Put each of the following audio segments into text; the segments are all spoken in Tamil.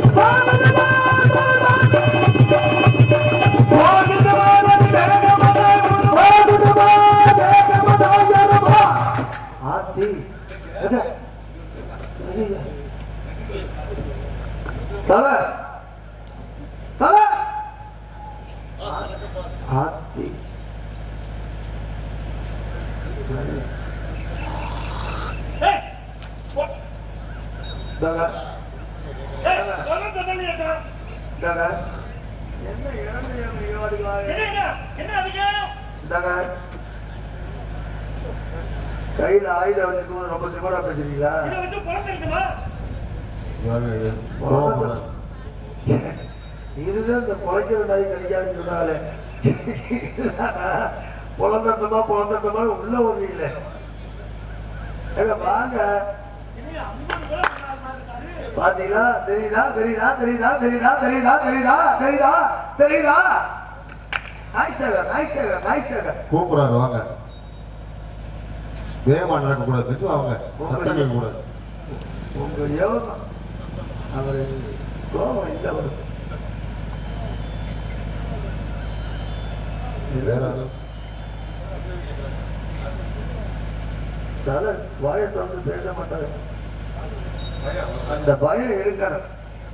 Hayır! கையில ஆயுதம் வச்சுக்கும் ரொம்ப திமரா பேசுறீங்களா? இதுதான் இந்த பொழைக்கிற நாய் கிடைக்காதுன்னு சொன்னாலே. புலந்தட்டமா புலந்தட்டமா உள்ள வருவீங்களே. வாங்க. பாத்தீங்களா? தெரியுதா? தெரியுதா? தெரியுதா? தெரியுதா? தெரியுதா? தெரியுதா? தெரியுதா? தெரியுதா? நாய் சேகர் நாய் சேகர் நாய் சேகர். கூப்பிடுறாரு வாங்க. வேகமாக நடக்கக்கூடாது மெதுவாக அவங்க சத்தம் கேட்கக்கூடாது உங்கள் யோகம் அவர் கோபம் இல்லை அவர். தலை வாயை திறந்து பேச மாட்டாங்க அந்த பயம் இருக்கணும்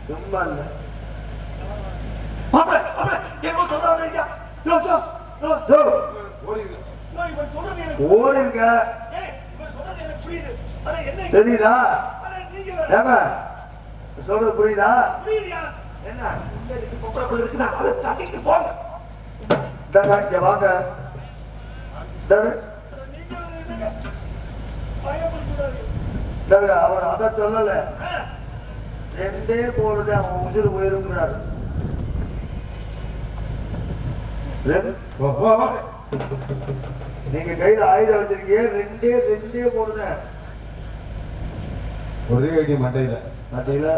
சும்மா இல்லை. என்ன சொல்லாதீங்க. ஓடிருங்க. தெரியுதா? ஏங்க சொல்றது புரியுதா? என்ன? இந்த ரெண்டு பொம்பளை பிள்ளை இருக்குதா? அதை தள்ளிட்டு போங்க. இந்தாங்க, இங்க வாங்க. இந்தாங்க. இந்தாங்க, அவர் அதை சொல்லல. ரெண்டே போடுது அவன் உசுறு போயிருங்கிறாரு. நீங்க கையில ஆயுதம் வச்சிருக்கீங்க. ரெண்டே ரெண்டே போடுங்க ஒரே அடி மண்டையில. பாத்தீங்களா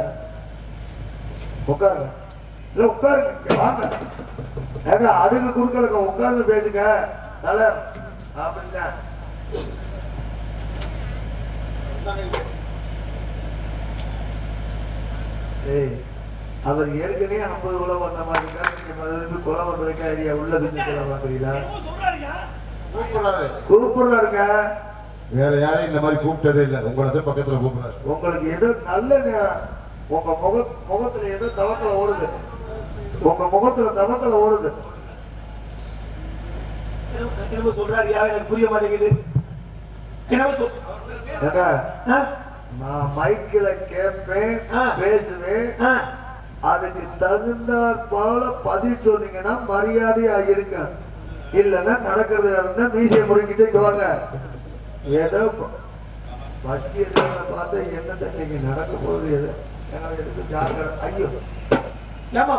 உட்காருங்க. இல்ல உட்காருங்க. வாங்க. ஏங்க அதுக்கு குறுக்கலுங்க உட்கார்ந்து பேசுங்க. தலை அப்படிங்க ஏய் அவர் ஏற்கனவே ஐம்பது கொலை பண்ண மாதிரி மறுபடியும் கொலை பண்றதுக்கு ஐடியா உள்ள பண்றீங்களா கூப்பிடுறாரு. கூப்பிடுறாருங்க. வேற யாரையும் இந்த மாதிரி கூப்பிட்டதே இல்லை. உங்களை தான் பக்கத்துல கூப்பிடுறாரு. உங்களுக்கு ஏதோ நல்ல நேரம்? உங்க முக முகத்துல ஏதோ தவக்கல ஓடுது. உங்க முகத்துல தவக்கல ஓடுது. என்னமோ சொல்றாருயா எனக்கு புரிய மாட்டேங்குது. ஆ? நான் மைக்கில கேட்பேன். பேசுவேன். அதுக்கு தகுந்தாற் போல பதில் சொன்னீங்கன்னா மரியாதையா இருங்க. இல்லைன்னா நடக்கிறது இருந்தா மீசையை முறுக்கிட்டு வாங்க. ஏதோ ஃபர்ஸ்ட் இயர்ல பார்த்து என்னத்தை நீங்க நடக்க போகுது எது? ஏன்னா எதுக்கு ஜாக்கிரதை ஐயோ. ஏமா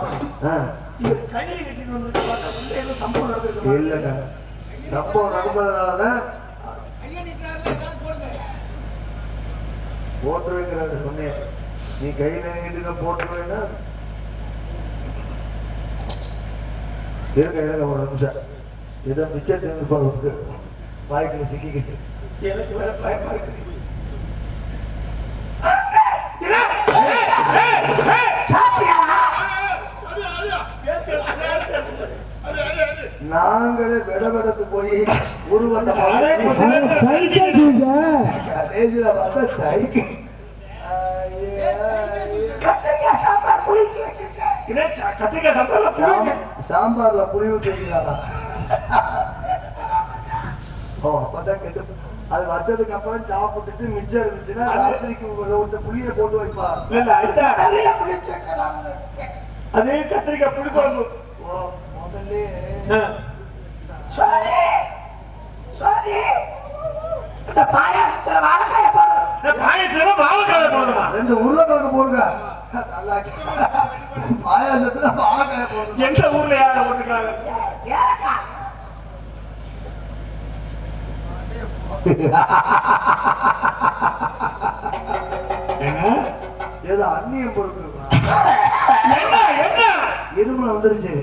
இவர் கையில கட்டிட்டு வந்துட்டு பார்த்தா ஏதோ சம்பவம் நடந்திருக்கு இல்லைங்க. சம்பவம் நடந்ததுனாலதான் போட்டு வைக்கிறாரு சொன்னேன் நீ கையில நீட்டுங்க போட்டு வைனா? இருக்க இருக்க ஒரு நிமிஷம். இதை போறது வாய்க்குள்ள சிக்கிக்கிச்சு. எனக்கு வேற பயமா இருக்குது. நாங்களே விடபெடுத்து போய் உருவத்தை கடைசியில பார்த்தா சாம்பார்ல புளி ஊற்றி ஓ அப்பதான் கெட்டு அது வச்சதுக்கு அப்புறம் சாப்பிட்டுட்டு மிச்சம் இருந்துச்சுன்னா ராத்திரிக்கு ஒரு புளியை போட்டு வைப்பா. அது கத்திரிக்காய் புளி குழம்பு ஓ முதல்ல. சுவாமி சுவாமி இந்த பாயாசத்துல வாழைக்காய போடு. இந்த பாயாசத்துல வாழைக்காய போடுமா ரெண்டு உருளைக்கிழங்கு போடுங்க. நல்லா. பாயாசத்துல வாழைக்காய போடுங்க. எந்த ஊர்ல யாரை போட்டுருக்காங்க? ஏதோ அந்நியம் பொருட்கள் இருமல் வந்துருச்சு.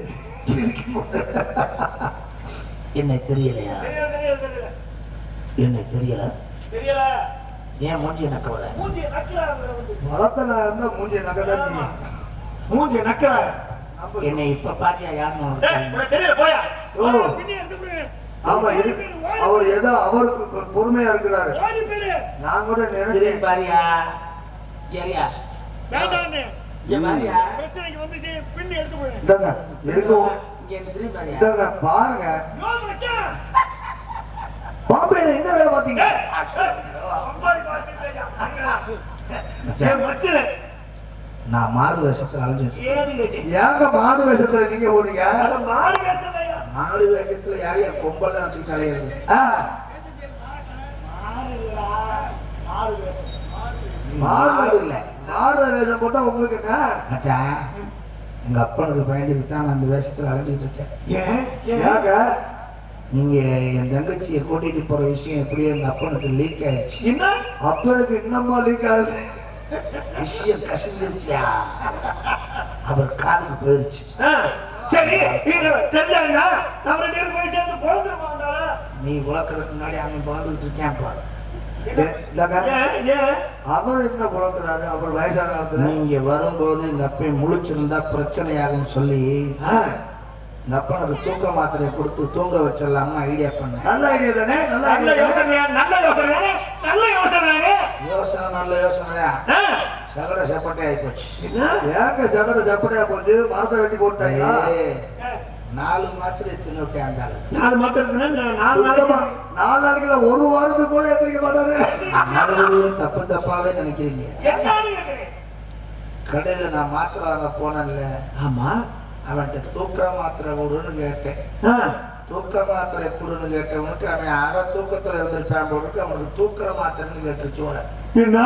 என்னை தெரியலையா? என்ன தெரியல? தெரியல. ஏன் மூஞ்சிய நக்கல வளர்த்த நான் இருந்தா மூஞ்சிய நக்கதான் மூஞ்சிய என்னை இப்ப பாரியா யாருன்னு தெரியல போயா. ஆமா இது அவர் ஏதோ அவருக்கு பொறுமையா இருக்கிறாரு. நான் கூட நினைச்சேன். பாரியா? ஏரியா? பாருங்க. யோ, மச்சான். பாம்பேல எங்க வேலை பாத்தீங்க நான் மாறு வேஷத்துல கேட்டேன். ஏங்க மாடு வேஷத்துல நீங்க போனீங்க? அட மாடு பேசலையா? மாடு வேஷத்துல யாரையா கொம்பெல்லாம் வச்சுக்கிட்டு அலையிறது மாடு இல்ல. மாடு வேஷம் போட்டா உங்களுக்கு என்ன? மச்சான் எங்க அப்பனுக்கு பயந்துட்டு தான் நான் அந்த வேஷத்துல அலைஞ்சிட்டு இருக்கேன். ஏன்? நீங்க என் தங்கச்சியை கூட்டிட்டு போற விஷயம் எப்படியோ எங்க அப்பனுக்கு லீக் ஆயிடுச்சு என்ன? அப்பனுக்கு இன்னமா லீக் ஆகுது. விஷயம் கசிஞ்சிருச்சியா? அவர் காதுக்கு போயிருச்சு. சரி இது தெரிஞ்சாங்க நம்ம ரெண்டு பேரும் போய் சேர்ந்து பிறந்துருமா வந்தாலும்? நீ உழக்கிறதுக்கு முன்னாடி அவன் பிறந்துகிட்டு இருக்கேன் பாரு. அவர் என்ன புழக்கிறாரு அவர் வயசான காலத்துல? நீங்க வரும்போது இந்த அப்பை முழிச்சிருந்தா பிரச்சனையாகும் சொல்லி இந்த அப்பனுக்கு தூக்க மாத்திரையை கொடுத்து தூங்க வச்சிடலாம்னு ஐடியா பண்ணேன். நல்ல ஐடியா தானே? நல்ல யோசனையா? நல்ல யோசனை நல்ல யோசனை யோசனை நல்ல யோசனை தான் ஆ, சகட செப்பட்டே ஆயிப்போச்சு. ஏங்க சகட சப்படையா போச்சு மரத்தை வெட்டி போட்டாங்களா ஏய், நாலு மாத்திரை தின்னு விட்டேன் அந்த. நாலு மாத்திரத்துனா நாலு நாளைக்கு நாலு நாளைக்குல ஒரு வாரத்துக்கு கூட எத்திரிக்க மாட்டாரு. மறுபடியும் தப்பு தப்பாவே நினைக்கிறீங்க. கடையில நான் மாத்திரை வாங்க போனேன்ல. ஆமா. அவன்கிட்ட தூக்க மாத்திரை கொடுன்னு கேட்டேன். தூக்க மாத்திரை கொடுன்னு கேட்டவனுக்கு அவன் அரை தூக்கத்துல இருந்திருப்பான் போலுக்கு அவனுக்கு தூக்குற மாத்திரைன்னு கேட்டுச்சு உன. என்ன?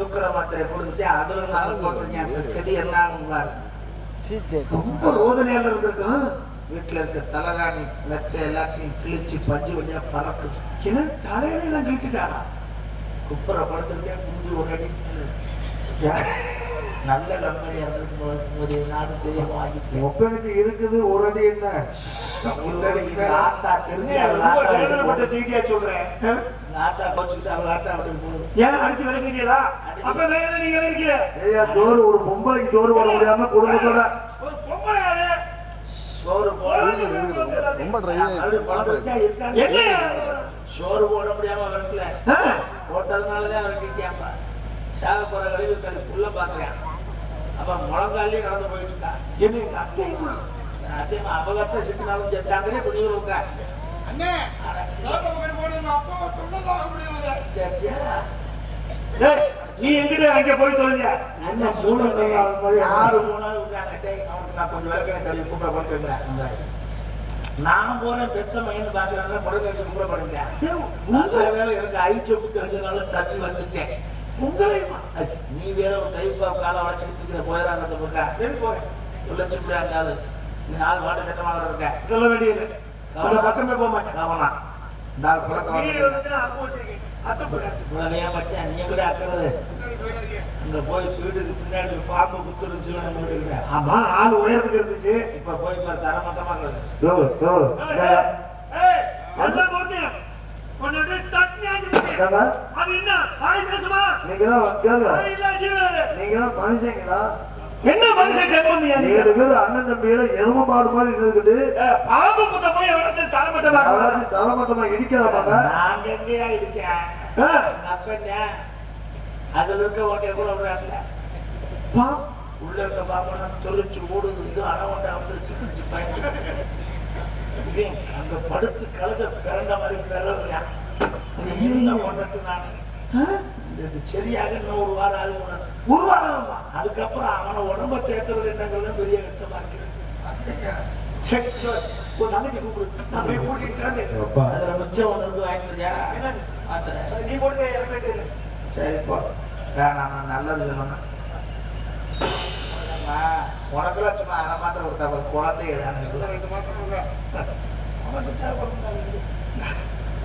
தூக்குற மாத்திரை கொடுத்துட்டு அதுல நான் போட்டிருக்கேன். கதி என்ன ரொம்ப ரோதனையால இருந்திருக்கும். வீட்டுல இருக்க தலகாணி மெத்த எல்லாத்தையும் கிழிச்சு பஞ்சு வழியா பறக்குது. என்ன? தலையில எல்லாம் கிழிச்சிட்டாரா குப்புற படுத்திருக்கேன். குந்தி ஒரு அடி. நல்ல கம்பெனி இருந்திருக்கும் போது நானும் தெரியாம வாங்கிட்டேன் ஒப்பனுக்கு இருக்குது ஒரு அடி என்ன? ஆத்தா தெரிஞ்சு. செய்தியா சொல்றேன். ஆ? இந்த ஆத்தா கோச்சுக்கிட்டு வீட்டுக்கு போகுது ஏன் அடிச்சு விளக்கிட்டீங்களா அப்ப நீங்க இருக்கீங்க. ஐயா சோறு ஒரு பொம்பளைக்கு சோறு போட முடியாம குடும்பத்தோட. ஒரு பொம்பளை ஆளு சோறு போட என்ன சோறு போட முடியாம ஆ? போட்டதுனாலதான் விரட்டிட்டியாப்பா சாக போற கழிவு கழி புள்ள பாக்குறேன் அப்ப முழங்காலே நடந்து போயிட்டு இருக்கா. என்ன அத்தையுமா அதே அபகத்தை சிக்கினாலும் இருக்கா? டேய், நீ எங்கிட்ட அங்க போய் தொலைஞ்சியா என்ன இருக்காங்க. டேய், அவனுக்கு நான் கொஞ்சம் விளக்கணை தடவி கூப்பிட படுத்துக்கிறேன் நான் போறேன் பெத்த மையன் பாக்குறாங்க புடவை வச்சு கூப்பிடப்படுங்க நல்ல வேலை எனக்கு ஐ சொப்பு தெரிஞ்சனால தள்ளி வந்துட்டேன். உங்களையுமா? நீ வேற ஒரு டைப் ஆஃப் காலை வளைச்சிட்டு இருக்கிற போயிடாத அந்த பக்கம். போறேன். தொலைச்சு அந்த ஆளு. நீ நாலு மாட்டு சட்டமாக இருக்க? சொல்ல வேண்டியது அந்த பக்கமே போக மாட்டேன். இவ்வளவு ஏன் மச்சான் நீ கூட அக்கிறது அங்க போய் வீட்டுக்கு பின்னாடி பாம்பு குத்துருச்சு வீட்டுக்கிட்ட ஆமா ஆள் உயரத்துக்கு இருந்துச்சு. இப்ப போய் பாரு தரமட்டமா இருக்குது. நீங்க தான் மனுஷங்களா? என்ன மனுஷன் ஜென்மம் ரெண்டு பேரும் அண்ணன் தம்பியில எரும மாடு மாதிரி இருந்துக்கிட்டு பாம்பு புத்த போய் எவ்வளவு தலைமட்டமா யாராச்சும் தரமட்டமா இடிக்கலாமாங்க நாங்க எங்கேயா இடிச்சேன்? அப்பன் அதுல இருக்க ஓட்டைய கூட விடுறாங்க உள்ள இருக்க பாப்பா தொழிற்சி ஓடுது இது அணவண்டா வந்துருச்சு பிடிச்சு பயந்து. அங்க படுத்து கழுத பிறண்ட மாதிரி பிறகுறான் பண்ணட்டு நான். இந்த இது சரியாக இன்னும் ஒரு வாரம் ஆகும். ஆகுமா அதுக்கப்புறம் அவனை உடம்ப தேத்துறது என்னங்கிறது பெரிய கஷ்டமா இருக்கு. ஒரு தங்கச்சி கூப்பிடு. நான் போய் கூட்டிட்டு அதுல மிச்சம் என்ன மாத்திரை நீ போட்டு எனக்கு வேண்டியது சரி போ. வேணாம் நான் நல்லது சொல்லணும். உனக்கெல்லாம் சும்மா அரை மாத்திரை கொடுத்தா போதும். குழந்தை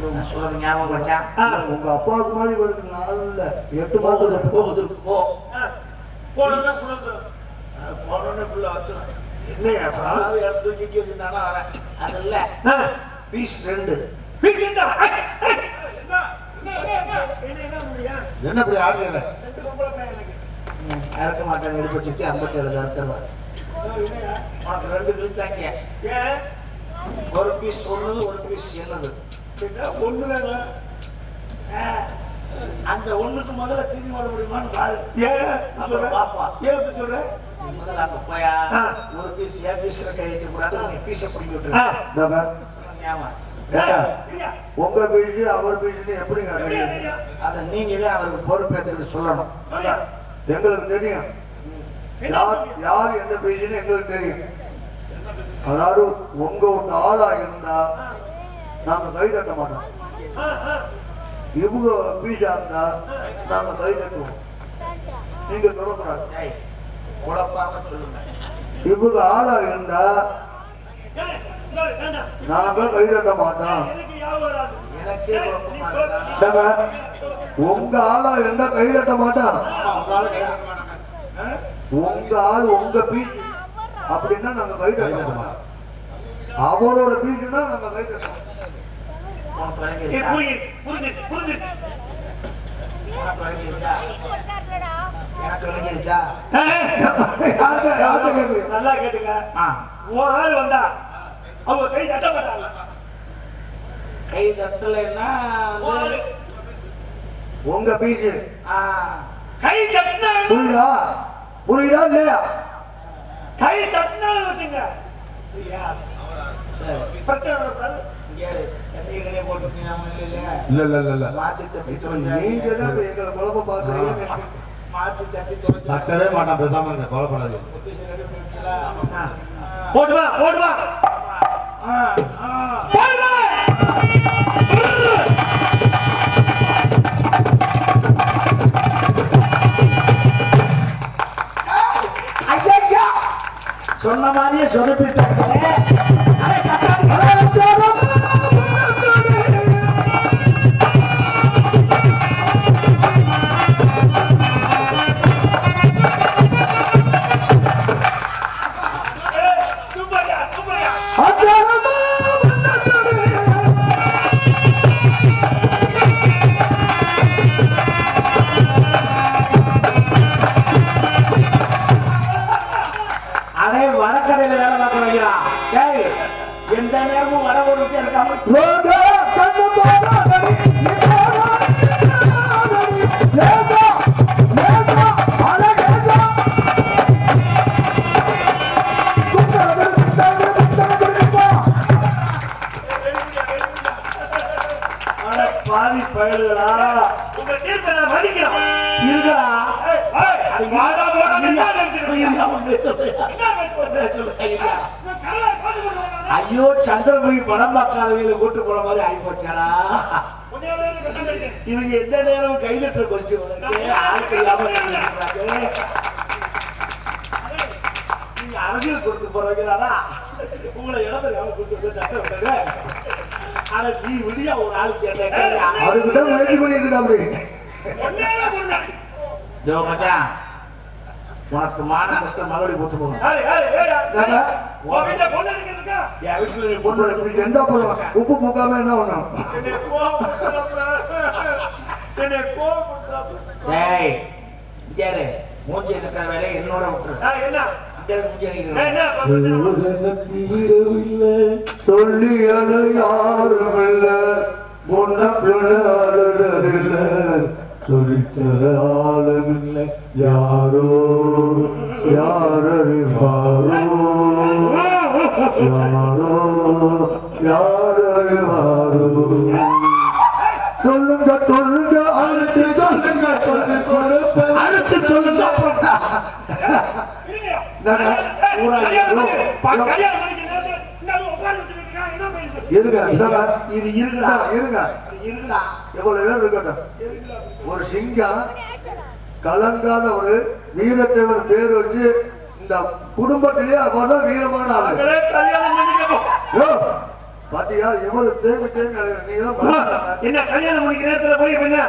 நான் சொல்றது ஞாபகம் வச்சான் உங்க அப்பாவுக்கு மாதிரி ஒரு நாள் எட்டு மாதம் போகுது போ. குழந்தை போனோன்னு பிள்ளை வந்துடும் என்னையா? அதாவது எடுத்து தூக்கி வச்சிருந்தானா வரேன் அது இல்ல பீஸ் ரெண்டு. என்ன என்ன என்ன இப்படி ரெண்டு பையன் எனக்கு. இறக்க மாட்டாங்க எடுப்பு சுத்தி ஐம்பத்தேழு இறக்குருவார் உனக்கு ரெண்டு கிழித்தாங்க ஏன் ஒரு பீஸ் ஒண்ணுது ஒரு பீஸ் என்னது? என்ன ஒண்ணுதாங்க அந்த ஒண்ணுக்கு முதல்ல திரும்பி வர முடியுமான்னு பாரு. ஏன் பாப்பா. ஏன் இப்படி சொல்ற? முதல்ல அங்க போயா. ஒரு பீஸ் ஏன் பீஸ்ல கை வைக்க கூடாது நீ பீஸை பிடிங்கி ஆ. விட்டுரு நம்ம ஞாபகம். ஏண்டா, தெரியா உங்க பீச்சு அவர் தெரியும்? தெரியா அதை நீங்க தான் அவருக்கு பொறுப்பேற்றுக்கிட்டு சொல்லணும். எங்களுக்கு தெரியும். யார்? யார் எந்த பீச்சுன்னு எங்களுக்கு தெரியும். அதாவது உங்க ஒரு ஆளா இருந்தா நாங்க கை தட்ட மாட்டோம். இவங்க பீச்சா இருந்தா நாங்க கை தட்டுவோம் நீங்க தொடக்கூடாது குழப்பாம சொல்லுங்க. இவங்க ஆளா இருந்தா. நாங்க கை தட்ட மாட்டோம். உங்க ஆளா இருந்தா கை தட்ட மாட்டான் உங்க ஆள் உங்க பீச் அப்படின்னா நாங்க கை தட்ட மாட்டோம். அவரோட பீச்சுனா நாங்க கை ஏய், விளங்கிருச்சா? புரிஞ்சிருச்சு புரிஞ்சிருச்சு புரிஞ்சிருச்சு? நல்லா கேட்டுங்க ஆ, உன் ஆள் வந்தா அவங்க கை தட்ட மாட்டாங்க கை தட்டலைன்னா உங்க ஆ, கை தட்டினா புரியுதா புரியுதா இல்லையா கை தட்டினாலும் வச்சுங்க. பிரச்சனை வரக்கூடாது இங்க இல்ல இல்ல இல்ல இல்ல. நீங்க. தான் எங்களை குழப்ப பாக்குறீங்க மாத்தி தட்டி. தட்டவே மாட்டான் பேசாம இருங்க! சொன்ன மாதிரியே சொதப்பிட்டாங்களே வடை பார்க்காதவங்களை கூட்டு போற மாதிரி ஆகி போச்சாடா இவங்க எந்த நேரம் கைதட்டுற கொஞ்சம் இல்லாம இருக்காங்க. நீங்க அரசியல் கொடுத்து போறவங்களாடா உங்களை இடத்துல யாரும் கூட்டு வந்து தட்ட விட்டது ஆனா நீ விடியா ஒரு ஆள் கேட்டாங்க அதுக்கு தான் முயற்சி பண்ணிட்டு இருக்கா அப்படி உன்னையால போடுங்க தேவ மச்சான் உனக்கு மானம் தொட்ட மறுபடி கூத்து போகும் என் வீட்டுல பொண்ணு எந்த போடுவோம் உப்பு பூக்காம என்ன இரு. மூஞ்சி எடுக்கிற வேலையை என்னோட விட்டுரு. என்ன? சொல்லி அழு யாரும் இல்ல முன்ன பிள்ளை சொல்லித்தர ஆளும் இல்லை யாரோ யாரறிவாரோ? யாரோ யாரறிவாரோ? சொல்லுங்க சொல்லுங்க அழுத்து சொல்லுங்க சொல்லு கொடுப்பேன் அடுத்து சொல்லுங்க. அப்புறம் இருங்க. இது இருக்குடா இருங்க இது இருக்குடா எவ்வளவு பேர் இருக்கட்டும் ஒரு சிங்கம் கலங்காத ஒரு வீரத்தேவன் பேர் வச்சு இந்த குடும்பத்திலேயே அவர் தான் வீரமான ஆளு மக்களே, கல்யாணம் பண்ணிக்க போ. யோ, பாத்தியா எவ்வளவு தேவை தேவை மனுஷன். என்ன கல்யாணம் முடிக்கிற நேரத்துல போய் என்ன?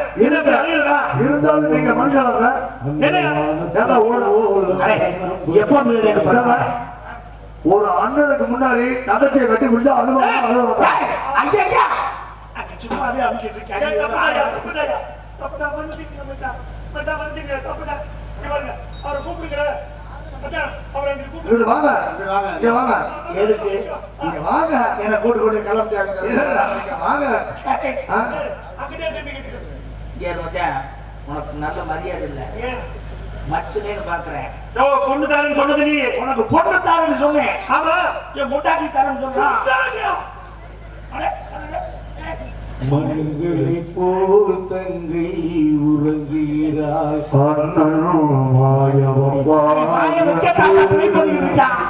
இருந்தாலும் நீங்க அடே, எப்ப ஒரு அண்ணனுக்கு முன்னாடி நகத்தையை கட்டி பிடிச்சா அது மாதிரி அழுவாங்க. ஐயா சும்மா அப்படியே அமுக்கிட்டு ஏய், தப்புதாயா, இருக்காங்க தப்புதாயா. தப்புதான், மன்னிச்சுக்கங்க மச்சான். மச்சான், மன்னிச்சுக்கங்க, தப்புதான். இங்க பாருங்க அவரை கூப்பிடுங்க. அதான் அவரை இங்க கூப்பிடு இங்கிட்டு வாங்க. இங்க வாங்க. இங்க வாங்க. எதுக்கு? இங்க வாங்க. என்ன கூட்டு கூட்டு இல்ல, கிளம்பிட்டாங்க இங்க வாங்க. ஆ? அங்கிட்டே திரும்பி கேட்டு ஏன் மச்சான் உனக்கு நல்ல மரியாதை இல்லை. மச்சனேன்னு பாக்குறேன் ஓ பொண்ணு தரேன்னு சொன்னது நீ. உனக்கு பொண்ணு தாரன்னு சொன்னேன். ஆமா. என் முட்டாட்டி ஏய். மனிதனை போல் தங்கை இருக்கான்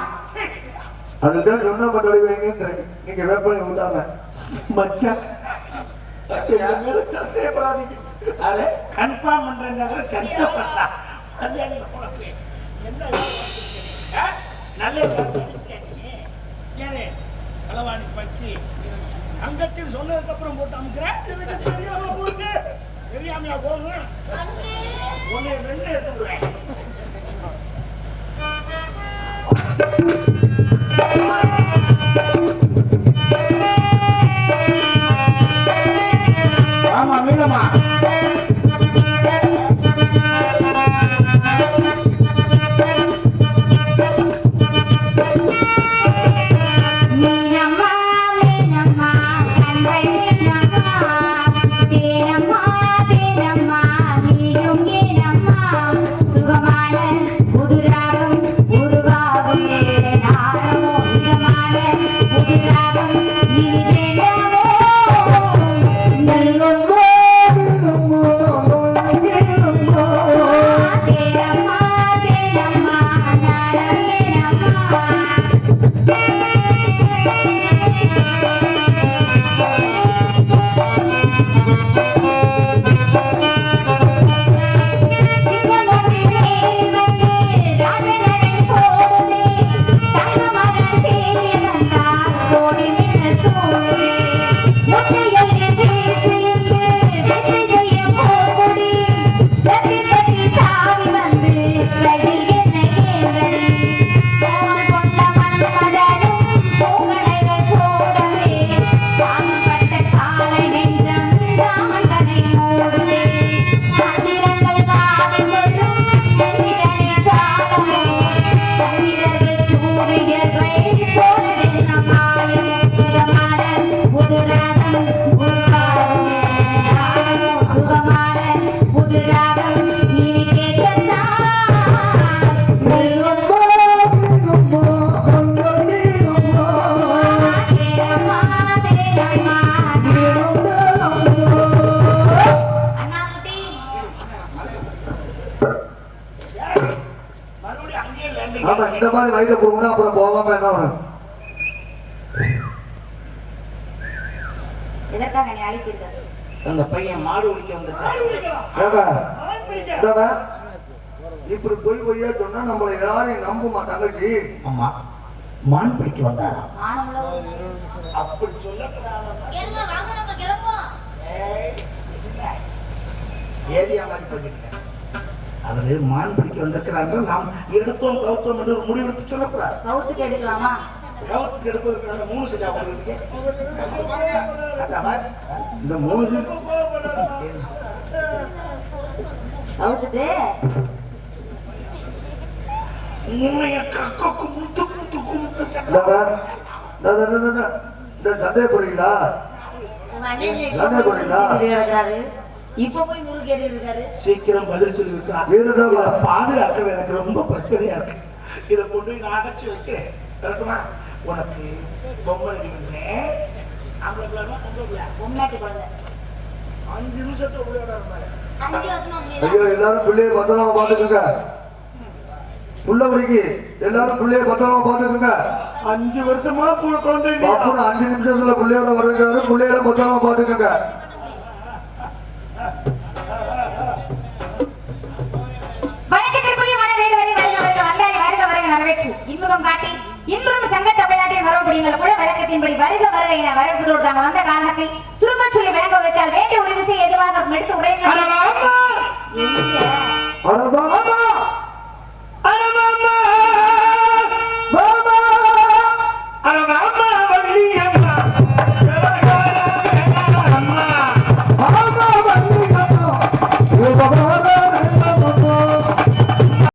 அதுதான் சொன்ன மட்டும் வைங்கன்றேன் நீங்க வேப்பனை விட்டாங்க மச்சான் என் மேல சந்தேகப்படாதீங்க. அட. கன்ஃபார்ம் பண்றேன்னாங்கிற சந்தேகப்பட்டா மரியாதை உனக்கு. என்ன? நல்ல ஏனே களவாணி பட்டி தங்கச்சின்னு சொன்னதுக்கு அப்புறம் போட்டு அமுக்கிறேன் எனக்கு தெரியாம போச்சு. தெரியாமையா எடுத்துடுவேன் ஆமா எதற்காக என்னை அழைத்தீர்கள்? அந்த பையன் மாடு ஓடிக்க வந்திருக்கான். இப்படி பொய் பொய்யா சொன்னா நம்மள யாரையும் நம்ப மாட்டாங்க ஜி. ஆமா மான் பிடிக்க வந்தாரா? அப்படி சொல்லக்கூடாது. ஏங்க வாங்க நம்ம கிளம்புவோம். ஏரியா மாதிரி போய்கிட்டு அவரு மான் பிடிக்க வந்திருக்கிறாங்க நாம் எடுத்தோம் கவுத்தோம் என்று முடிவெடுத்து சொல்லக்கூடாது. சவுத்துக்கு எடுக்கலாமா? மூணு உங்களுக்கு. இந்த மூணு முத்து முத்து. இந்த, போறீங்களா இப்ப போய் இருக்காரு சீக்கிரம் பதில் சொல்லிவிட்டா. பாதுகாக்கிறது எனக்கு ரொம்ப பிரச்சனையா இருக்கு இதை கொண்டு போய் நான் அடைச்சி வைக்கிறேன் உனக்கு பொம்மை பண்ணுறேன் ஆம்பளை பிள்ளை பொம்பளை பிள்ளை பொம்னாட்டி குழந்தை அஞ்சு நிமிஷத்தை உள்ளே பாரு ஐயோ எல்லாரும் பிள்ளைய பத்திரமா பாத்துக்கோங்க புள்ளபடிக்கு எல்லாரும் பிள்ளைய பத்திரமா பாத்துக்கோங்க அஞ்சு வருஷமா குழந்தை அஞ்சு நிமிஷத்துல பிள்ளையோட வருகிறாரு பிள்ளையோட பத்திரமா பாத்துக்கோங்க இன்முகம் காட்டி இன்றும் சங்க தமிழ்நாட்டில் வரப்படுங்கள் கூட வழக்கத்தின்படி வருக வருக என வரவேற்பதோடு தான் வந்த காரணத்தை சுருங்க சொல்லி விளங்க உரைத்தால் வேண்டிய உதவி செய்ய எதுவாக எடுத்து வாமா